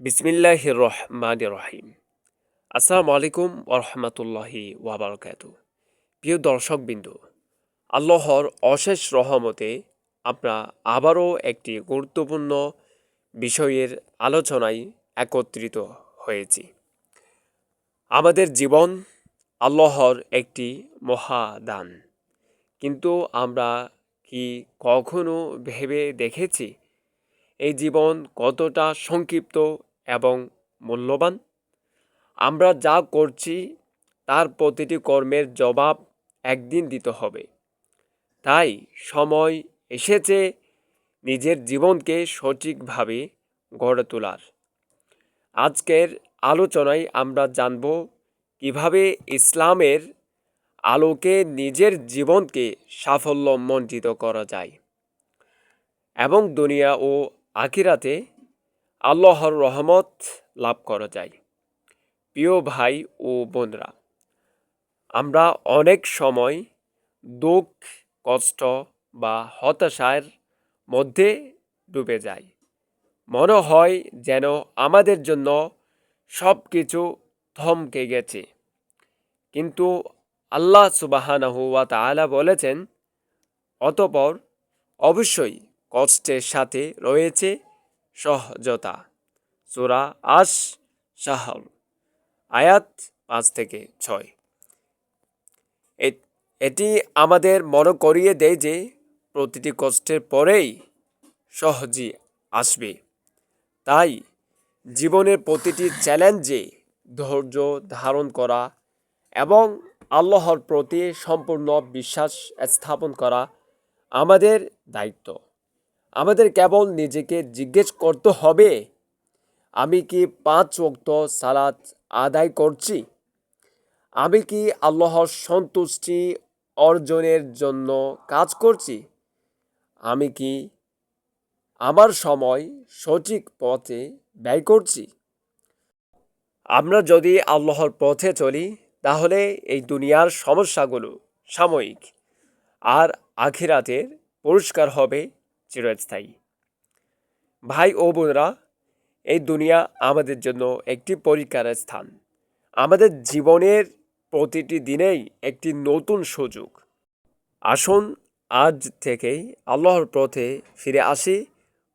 বিসমিল্লাহ রহমান রহিম। আসসালামু আলাইকুম ওরহমতুল্লাহি ওয়াবারকাত প্রিয় দর্শকবিন্দু, আল্লাহর অশেষ রহমতে আমরা আবারও একটি গুরুত্বপূর্ণ বিষয়ের আলোচনায় একত্রিত হয়েছি। আমাদের জীবন আল্লাহর একটি মহাদান। কিন্তু আমরা কি কখনো ভেবে দেখেছি? এই জীবন কতটা সংক্ষিপ্ত এবং মূল্যবান। আমরা যা করছি, তার প্রতিটি কর্মের জবাব একদিন দিতে হবে। তাই সময় এসেছে নিজের জীবনকে সঠিকভাবে গড়ে তোলার। আজকের আলোচনায় আমরা জানব কীভাবে ইসলামের আলোকে নিজের জীবনকে সাফল্যমণ্ডিত করা যায়। এবং দুনিয়া ও আখিরাতে আল্লাহর রহমত লাভ করা যায়। প্রিয় ভাই ও বোনরা, আমরা অনেক সময় দুঃখ, কষ্ট বা হতাশার মধ্যে ডুবে যাই। মনে হয় যেন আমাদের জন্য সব কিছু থমকে গেছে। কিন্তু আল্লাহ সুবাহানাহু ওয়া তাআলা বলেছেন, অতপর অবশ্যই কষ্টের সাথে রয়েছে সহজতা। সুরা আশ শাহর, আয়াত পাঁচ থেকে ছয়। এটি আমাদের মনে করিয়ে দেয় যে প্রতিটি কষ্টের পরেই সহজই আসবে। তাই জীবনের প্রতিটি চ্যালেঞ্জে ধৈর্য ধারণ করা এবং আল্লাহর প্রতি সম্পূর্ণ বিশ্বাস স্থাপন করা আমাদের দায়িত্ব। আমাদের কেবল নিজেকে জিজ্ঞেস করতে হবে, আমি কি পাঁচ ওক্ত সালাত আদায় করছি? আমি কি আল্লাহর সন্তুষ্টি অর্জনের জন্য কাজ করছি? আমি কি আমার সময় সঠিক পথে ব্যয় করছি? আমরা যদি আল্লাহর পথে চলি, তাহলে এই দুনিয়ার সমস্যাগুলো সাময়িক আর আখিরাতের পুরস্কার হবে। চিরস্থায়ী। ভাই ও বোনরা, এই দুনিয়া আমাদের জন্য একটি পরীক্ষার স্থান। আমাদের জীবনের প্রতিটি দিনেই একটি নতুন সুযোগ। আসুন আজ থেকেই আল্লাহর পথে ফিরে আসি,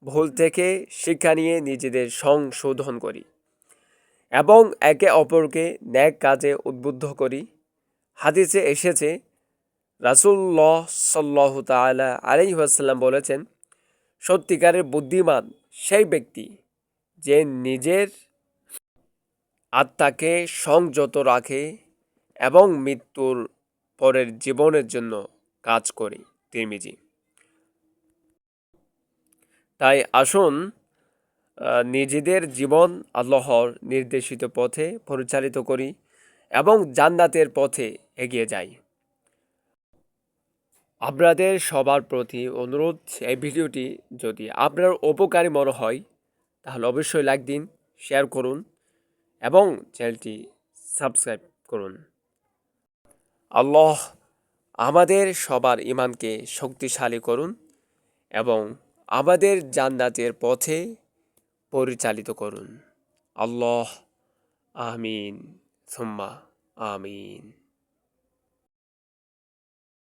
ভুল থেকে শিক্ষা নিয়ে নিজেদের সংশোধন করি এবং একে অপরকে ন্যাক কাজে উদ্বুদ্ধ করি। হাদিসে এসেছে রাসুল্লাহ সাল্লাহ তালা আলহিহাসাল্লাম বলেছেন সত্যিকারের বুদ্ধিমান সেই ব্যক্তি যে নিজের আত্মাকে সংযত রাখে এবং মৃত্যুর পরের জীবনের জন্য কাজ করে তিরমিজি। তাই আসুন নিজেদের জীবন আল্লাহর নির্দেশিত পথে পরিচালিত করি এবং জান্নাতের পথে এগিয়ে যাই। আপনাদের সবার প্রতি অনুরোধ, এই ভিডিওটি যদি আপনার উপকারী মনে হয়, তাহলে অবশ্যই লাইক দিন, শেয়ার করুন এবং চ্যানেলটি সাবস্ক্রাইব করুন। আল্লাহ আমাদের সবার ইমানকে শক্তিশালী করুন এবং আমাদের জান্নাতের পথে পরিচালিত করুন। আল্লাহ, আমিন। সুম্মা, আমিন।